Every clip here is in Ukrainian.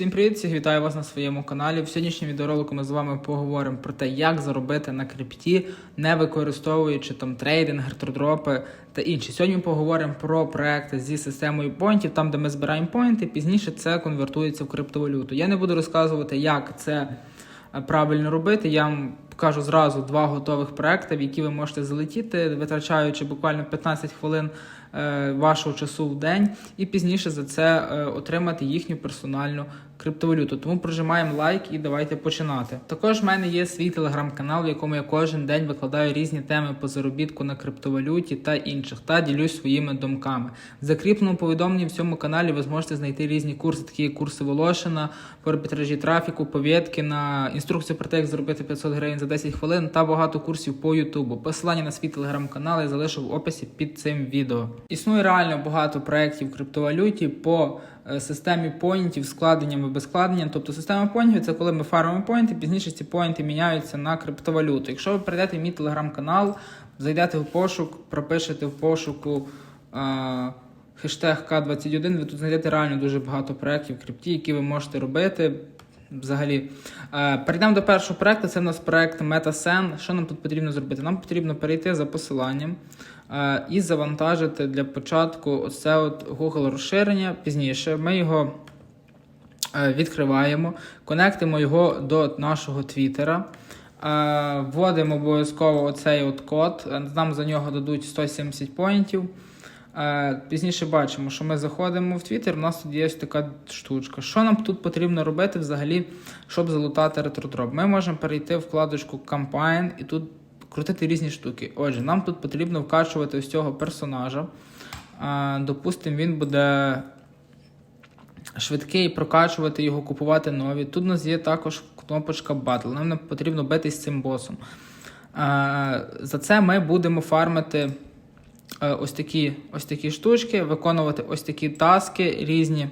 Всім привіт, всіх вітаю вас на своєму каналі. В сьогоднішньому відеоролику ми з вами поговоримо про те, як заробити на крипті, не використовуючи там трейдинг, гертродропи та інші. Сьогодні ми поговоримо про проекти зі системою поінтів, там де ми збираємо поінти. Пізніше це конвертується в криптовалюту. Я не буду розказувати, як це е, правильно робити. Я вам покажу зразу два готових проекти, в які ви можете залетіти, витрачаючи буквально 15 хвилин вашого часу в день, і пізніше за це е, отримати їхню персональну криптовалюту. Тому прожимаємо лайк і давайте починати. Також в мене є свій телеграм-канал, в якому я кожен день викладаю різні теми по заробітку на криптовалюті та інших, та ділюсь своїми думками. В закріпленому повідомленні в цьому каналі ви зможете знайти різні курси, такі як курси Волошина, по арбітражі трафіку, повідки на інструкцію про те, як заробити 500 гривень за 10 хвилин та багато курсів по Ютубу. Посилання на свій телеграм-канал я залишу в описі під цим відео. Існує реально багато проєктів в криптовалюті по е, системі поінтів, складенням і безскладенням. Тобто система поінтів це коли ми фармимо поінти, пізніше ці поінти міняються на криптовалюту. Якщо ви перейдете в мій телеграм-канал, зайдете в пошук, пропишете в пошуку. е, Хештег К21, ви тут знайдете реально дуже багато проєктів в крипті, які ви можете робити. Взагалі, Е, перейдемо до першого проекту. Це у нас проект MetaSen. Що нам тут потрібно зробити? Нам потрібно перейти за посиланням і завантажити для початку оце от Google розширення. Пізніше ми його е, відкриваємо, конектимо його до нашого Твіттера. Е, Вводимо обов'язково оцей от код. Е, Нам за нього дадуть 170 поінтів. Е, Пізніше бачимо, що ми заходимо в Твіттер, у нас тут є така штучка. Що нам тут потрібно робити взагалі, щоб залутати ретродроп? Ми можемо перейти в вкладочку Campaign і тут крутити різні штуки. Отже, нам тут потрібно вкачувати ось цього персонажа. Допустимо, він буде швидкий, прокачувати його, купувати нові. Тут у нас є також кнопочка Battle. Нам потрібно битись з цим босом. За це ми будемо фармити е, ось такі, ось такі штучки, виконувати ось такі таски різні.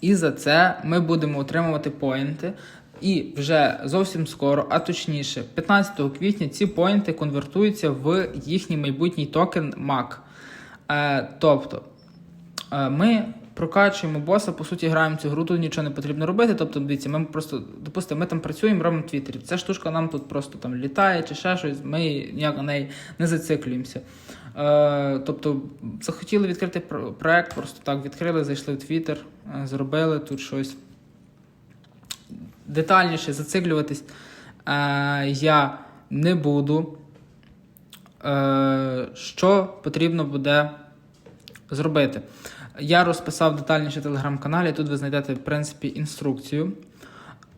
І за це ми будемо отримувати поінти. І вже зовсім скоро, а точніше, 15 квітня ці поінти конвертуються в їхній майбутній токен MAC. Е, тобто е, ми прокачуємо боса, по суті, граємо цю гру, тут нічого не потрібно робити. Тобто, дивіться, ми просто, допустимо, ми там працюємо, робимо в Твіттері. Ця штучка нам тут просто там літає чи ще щось, ми ніяк на неї не зациклюємося. Е, тобто, захотіли відкрити про- проект, просто так відкрили, зайшли в Твіттер, е, зробили тут щось детальніше зациклюватись е, я не буду. Е, що потрібно буде зробити? Я розписав детальніше в телеграм-каналі, тут ви знайдете, в принципі, інструкцію.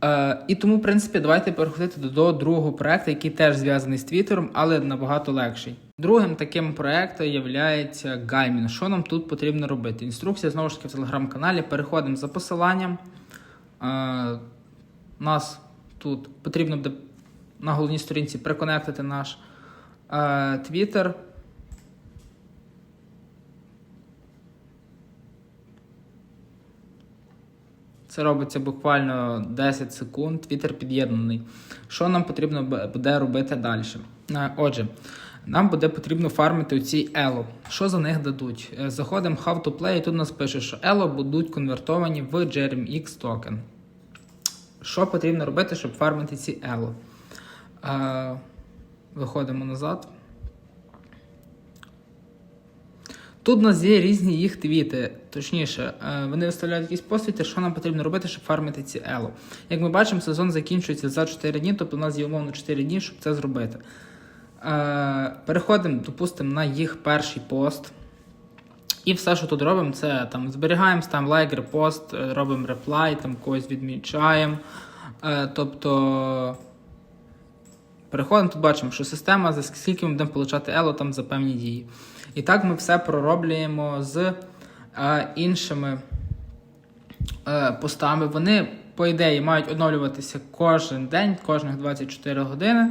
Е, і тому, в принципі, давайте переходити до, другого проекту, який теж зв'язаний з Твіттером, але набагато легший. Другим таким проектом є Гаймін. Що нам тут потрібно робити? Інструкція знову ж таки в телеграм-каналі. Переходимо за посиланням. Нас тут потрібно буде на головній сторінці приконектити наш е. Це робиться буквально 10 секунд. Твіттер під'єднаний. Що нам потрібно буде робити далі? Е, Отже, нам буде потрібно фармити ці Elo. Що за них дадуть? Е, Заходимо в How to Play, і тут нас пише, що Elo будуть конвертовані в JRMX токен. Що потрібно робити, щоб фармити ці Elo? Е, Виходимо назад. Тут у нас є різні їх твіти. Точніше, е, вони виставляють якісь посвіти, що нам потрібно робити, щоб фармити ці Ело. Як ми бачимо, сезон закінчується за 4 дні, тобто у нас є умовно 4 дні, щоб це зробити. Е, Переходимо, допустимо, на їх перший пост. І все, що тут робимо, це там зберігаємо, ставимо лайк, репост, е, робимо реплай, там когось відмічаємо. Е, Тобто. Переходимо, тут бачимо, що система, за скільки ми будемо получати ело там за певні дії. І так ми все пророблюємо з е, іншими постами. Вони, по ідеї, мають оновлюватися кожен день, кожних 24 години.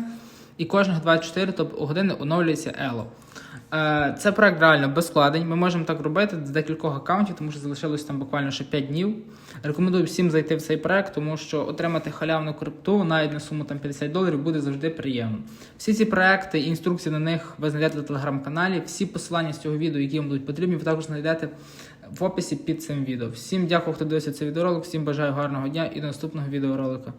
І кожних 24 тобто, години оновлюється ело. Це проект реально без складень. Ми можемо так робити з декількох аккаунтів, тому що залишилось там буквально ще 5 днів. Рекомендую всім зайти в цей проект, тому що отримати халявну крипту навіть на суму там 50 доларів буде завжди приємно. Всі ці проекти і інструкції на них ви знайдете в телеграм-каналі. Всі посилання з цього відео, які вам будуть потрібні, ви також знайдете в описі під цим відео. Всім дякую, хто дивився цей відеоролик, всім бажаю гарного дня і до наступного відеоролика.